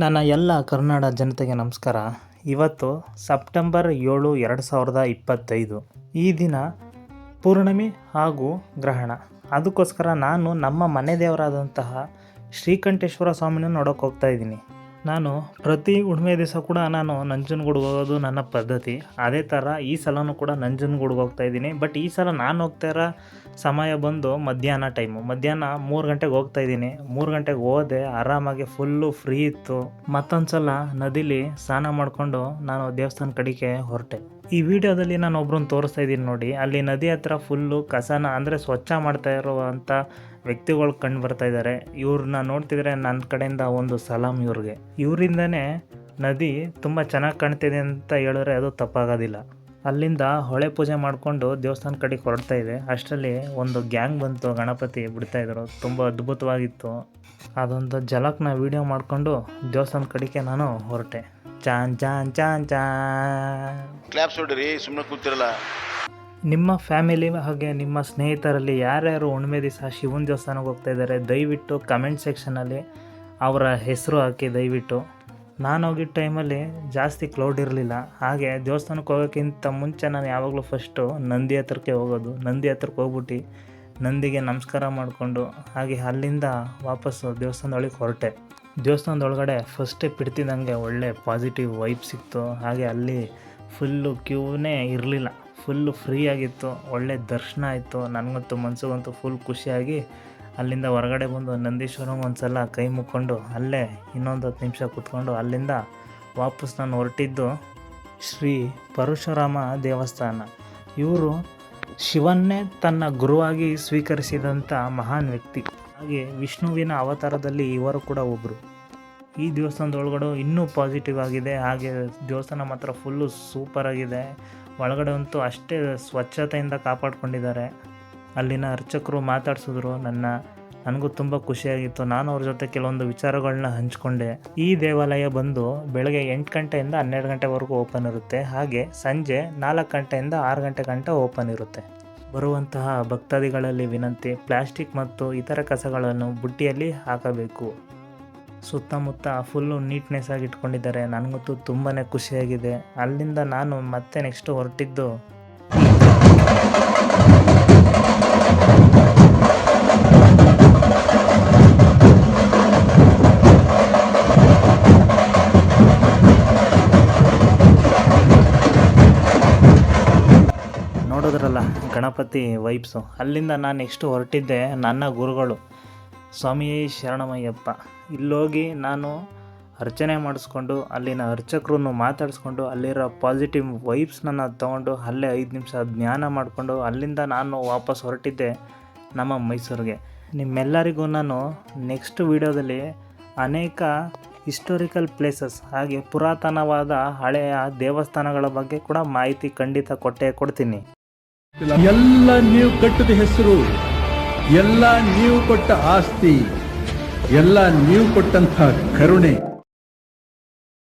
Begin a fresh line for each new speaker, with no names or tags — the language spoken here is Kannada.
ನನ್ನ ಎಲ್ಲ ಕನ್ನಡ ಜನತೆಗೆ ನಮಸ್ಕಾರ. ಇವತ್ತು ಸೆಪ್ಟೆಂಬರ್ ಏಳು ಎರಡು ಸಾವಿರದ ಇಪ್ಪತ್ತೈದು. ಈ ದಿನ ಪೂರ್ಣಿಮೆ ಹಾಗೂ ಗ್ರಹಣ. ಅದಕ್ಕೋಸ್ಕರ ನಾನು ನಮ್ಮ ಮನೆ ದೇವರಾದಂತಹ ಶ್ರೀಕಂಠೇಶ್ವರ ಸ್ವಾಮಿನ ನೋಡೋಕೆ ಹೋಗ್ತಾ ಇದ್ದೀನಿ. ನಾನು ಪ್ರತಿ ಹುಣ್ಮೆ ದಿವಸ ಕೂಡ ನಾನು ನಂಜನಗೂಡು ಹೋಗೋದು ನನ್ನ ಪದ್ಧತಿ. ಅದೇ ಥರ ಈ ಸಲನೂ ಕೂಡ ನಂಜನಗೂಡಿಗೆ ಹೋಗ್ತಾ ಇದ್ದೀನಿ. ಬಟ್ ಈ ಸಲ ನಾನು ಹೋಗ್ತಾ ಇರೋ ಸಮಯ ಬಂದು ಮಧ್ಯಾಹ್ನ ಟೈಮು ಮಧ್ಯಾಹ್ನ ಮೂರು ಗಂಟೆಗೆ ಹೋಗ್ತಾ ಇದ್ದೀನಿ. ಮೂರು ಗಂಟೆಗೆ ಹೋದೆ, ಆರಾಮಾಗಿ ಫುಲ್ಲು ಫ್ರೀ ಇತ್ತು. ಮತ್ತೊಂದು ಸಲ ನದಿಲಿ ಸ್ನಾನ ಮಾಡಿಕೊಂಡು ನಾನು ದೇವಸ್ಥಾನ ಕಡೆಗೆ ಹೊರಟೆ. ಈ ವಿಡಿಯೋದಲ್ಲಿ ನಾನು ಒಬ್ರನ್ನ ತೋರಿಸ್ತಾ ಇದ್ದೀನಿ ನೋಡಿ. ಅಲ್ಲಿ ನದಿ ಹತ್ರ ಫುಲ್ಲು ಕಸನ ಅಂದರೆ ಸ್ವಚ್ಛ ಮಾಡ್ತಾ ಇರುವಂಥ ವ್ಯಕ್ತಿಗಳು ಕಂಡು ಬರ್ತಾ ಇದ್ದಾರೆ. ಇವ್ರನ್ನ ನೋಡ್ತಿದ್ರೆ ನನ್ನ ಕಡೆಯಿಂದ ಒಂದು ಸಲಾಮ್ ಇವ್ರಿಗೆ. ಇವರಿಂದನೇ ನದಿ ತುಂಬ ಚೆನ್ನಾಗಿ ಕಾಣ್ತಿದೆ ಅಂತ ಹೇಳಿದ್ರೆ ಅದು ತಪ್ಪಾಗೋದಿಲ್ಲ. ಅಲ್ಲಿಂದ ಹೊಳೆ ಪೂಜೆ ಮಾಡಿಕೊಂಡು ದೇವಸ್ಥಾನ ಕಡೆಗೆ ಹೊರಡ್ತಾ ಇದೆ ಅಷ್ಟರಲ್ಲಿ ಒಂದು ಗ್ಯಾಂಗ್ ಬಂತು ಗಣಪತಿ ಬಿಡ್ತಾ ಇದ್ರು. ತುಂಬ ಅದ್ಭುತವಾಗಿತ್ತು. ಅದೊಂದು ಜಲಕ್ನ ವಿಡಿಯೋ ಮಾಡಿಕೊಂಡು ದೇವಸ್ಥಾನ ಕಡೆಗೆ ನಾನು ಹೊರಟೆ. ಚಾನ್ ಚಾನ್ ಚಾನ್ ಚಾನ್.
ಕ್ಲಾಪ್ಸ್ ಹೊಡ್ರಿ ಸುಮ್ಮನೆ ಕೂತಿರಲ್ಲ.
ನಿಮ್ಮ ಫ್ಯಾಮಿಲಿ ಹಾಗೆ ನಿಮ್ಮ ಸ್ನೇಹಿತರಲ್ಲಿ ಯಾರ್ಯಾರು ಹುಣ್ಣಿಮೆ ದಿವಸ ಶಿವನ ದೇವಸ್ಥಾನಕ್ಕೆ ಹೋಗ್ತಾ ಇದ್ದಾರೆ ದಯವಿಟ್ಟು ಕಮೆಂಟ್ ಸೆಕ್ಷನಲ್ಲಿ ಅವರ ಹೆಸರು ಹಾಕಿ ದಯವಿಟ್ಟು. ನಾನು ಹೋಗಿದ್ದ ಟೈಮಲ್ಲಿ ಜಾಸ್ತಿ ಕ್ಲೌಡ್ ಇರಲಿಲ್ಲ. ಹಾಗೆ ದೇವಸ್ಥಾನಕ್ಕೆ ಹೋಗೋಕ್ಕಿಂತ ಮುಂಚೆ ನಾನು ಯಾವಾಗಲೂ ಫಸ್ಟು ನಂದಿ ಹತ್ರಕ್ಕೆ ಹೋಗೋದು. ನಂದಿ ಹತ್ರಕ್ಕೆ ಹೋಗ್ಬಿಟ್ಟು ನಂದಿಗೆ ನಮಸ್ಕಾರ ಮಾಡಿಕೊಂಡು ಹಾಗೆ ಅಲ್ಲಿಂದ ವಾಪಸ್ಸು ದೇವಸ್ಥಾನದೊಳಗೆ ಹೊರಟೆ. ದೇವಸ್ಥಾನದೊಳಗಡೆ ಫಸ್ಟೇ ಬಿಡ್ತಿದ್ದಂಗೆ ಒಳ್ಳೆ ಪಾಸಿಟಿವ್ ವೈಬ್ ಸಿಕ್ತು. ಹಾಗೆ ಅಲ್ಲಿ ಫುಲ್ಲು ಕ್ಯೂನೇ ಇರಲಿಲ್ಲ. ಫುಲ್ಲು ಫ್ರೀ ಆಗಿತ್ತು ಒಳ್ಳೆ ದರ್ಶನ ಆಯಿತು. ನನಗಂತೂ ಮನಸ್ಸಿಗಂತೂ ಫುಲ್ ಖುಷಿಯಾಗಿ ಅಲ್ಲಿಂದ ಹೊರಗಡೆ ಬಂದು ನಂದೀಶ್ವರಂ ಒಂದು ಸಲ ಕೈ ಮುಕ್ಕೊಂಡು ಅಲ್ಲೇ ಇನ್ನೊಂದು ಹತ್ತು ನಿಮಿಷ ಕೂತ್ಕೊಂಡು ಅಲ್ಲಿಂದ ವಾಪಸ್ ನಾನು ಹೊರಟಿದ್ದು ಶ್ರೀ ಪರಶುರಾಮ ದೇವಸ್ಥಾನ. ಇವರು ಶಿವನ್ನೇ ತನ್ನ ಗುರುವಾಗಿ ಸ್ವೀಕರಿಸಿದಂಥ ಮಹಾನ್ ವ್ಯಕ್ತಿ. ಹಾಗೆ ವಿಷ್ಣುವಿನ ಅವತಾರದಲ್ಲಿ ಇವರು ಕೂಡ ಒಬ್ಬರು ಈ ದೇವಸ್ಥಾನದೊಳಗಡೆ ಇನ್ನೂ ಪಾಸಿಟಿವ್ ಆಗಿದೆ. ಹಾಗೆ ದೇವಸ್ಥಾನ ಮಾತ್ರ ಫುಲ್ಲು ಸೂಪರ್ ಆಗಿದೆ. ಒಳಗಡೆ ಅಂತೂ ಅಷ್ಟೇ ಸ್ವಚ್ಛತೆಯಿಂದ ಕಾಪಾಡ್ಕೊಂಡಿದ್ದಾರೆ. ಅಲ್ಲಿನ ಅರ್ಚಕರು ಮಾತಾಡಿಸಿದ್ರು, ನನ್ನ, ನನಗೂ ತುಂಬ ಖುಷಿಯಾಗಿತ್ತು. ನಾನು ಅವ್ರ ಜೊತೆ ಕೆಲವೊಂದು ವಿಚಾರಗಳನ್ನ ಹಂಚಿಕೊಂಡೆ. ಈ ದೇವಾಲಯ ಬಂದು ಬೆಳಗ್ಗೆ ಎಂಟು ಗಂಟೆಯಿಂದ ಹನ್ನೆರಡು ಗಂಟೆವರೆಗೂ ಓಪನ್ ಇರುತ್ತೆ. ಹಾಗೆ ಸಂಜೆ ನಾಲ್ಕು ಗಂಟೆಯಿಂದ ಆರು ಗಂಟೆ ಗಂಟ ಓಪನ್ ಇರುತ್ತೆ. ಬರುವಂತಹ ಭಕ್ತಾದಿಗಳಲ್ಲಿ ವಿನಂತಿ, ಪ್ಲಾಸ್ಟಿಕ್ ಮತ್ತು ಇತರ ಕಸಗಳನ್ನು ಬುಟ್ಟಿಯಲ್ಲಿ ಹಾಕಬೇಕು. ಸುತ್ತಮುತ್ತ ಫುಲ್ಲು ನೀಟ್ನೆಸ್ ಆಗಿ ಇಟ್ಕೊಂಡಿದ್ದಾರೆ. ನನಗಂತೂ ತುಂಬಾ ಖುಷಿಯಾಗಿದೆ. ಅಲ್ಲಿಂದ ನಾನು ಮತ್ತೆ ನೆಕ್ಸ್ಟ್ ಹೊರಟಿದ್ದು ನೋಡಿದ್ರಲ್ಲ ಗಣಪತಿ ವೈಬ್ಸು ಅಲ್ಲಿಂದ ನಾನು ನೆಕ್ಸ್ಟ್ ಹೊರಟಿದ್ದೆ ನನ್ನ ಗುರುಗಳು. ಸ್ವಾಮಿ ಶರಣಮಯ್ಯಪ್ಪ. ಇಲ್ಲೋಗಿ ನಾನು ಅರ್ಚನೆ ಮಾಡಿಸ್ಕೊಂಡು, ಅಲ್ಲಿನ ಅರ್ಚಕರನ್ನು ಮಾತಾಡಿಸ್ಕೊಂಡು, ಅಲ್ಲಿರೋ ಪಾಸಿಟಿವ್ ವೈಬ್ಸ್ನ ತೊಗೊಂಡು, ಅಲ್ಲೇ ಐದು ನಿಮಿಷ ಧ್ಯಾನ ಮಾಡಿಕೊಂಡು, ಅಲ್ಲಿಂದ ನಾನು ವಾಪಸ್ ಹೊರಟಿದ್ದೆ ನಮ್ಮ ಮೈಸೂರಿಗೆ. ನಿಮ್ಮೆಲ್ಲರಿಗೂ ನಾನು ನೆಕ್ಸ್ಟ್ ವಿಡಿಯೋದಲ್ಲಿ ಅನೇಕ ಹಿಸ್ಟೋರಿಕಲ್ ಪ್ಲೇಸಸ್ ಹಾಗೆ ಪುರಾತನವಾದ ಹಳೆಯ ದೇವಸ್ಥಾನಗಳ ಬಗ್ಗೆ ಕೂಡ ಮಾಹಿತಿ ಖಂಡಿತ ಕೊಟ್ಟೇ ಕೊಡ್ತೀನಿ.
ಎಲ್ಲ ನೀವು ಕಟ್ಟಿದ ಹೆಸರು ಎಲ್ಲ ನೀವು ಕೊಟ್ಟ ಆಸ್ತಿ ಎಲ್ಲ ನೀವು ಕೊಟ್ಟಂತಹ ಕರುಣೆ.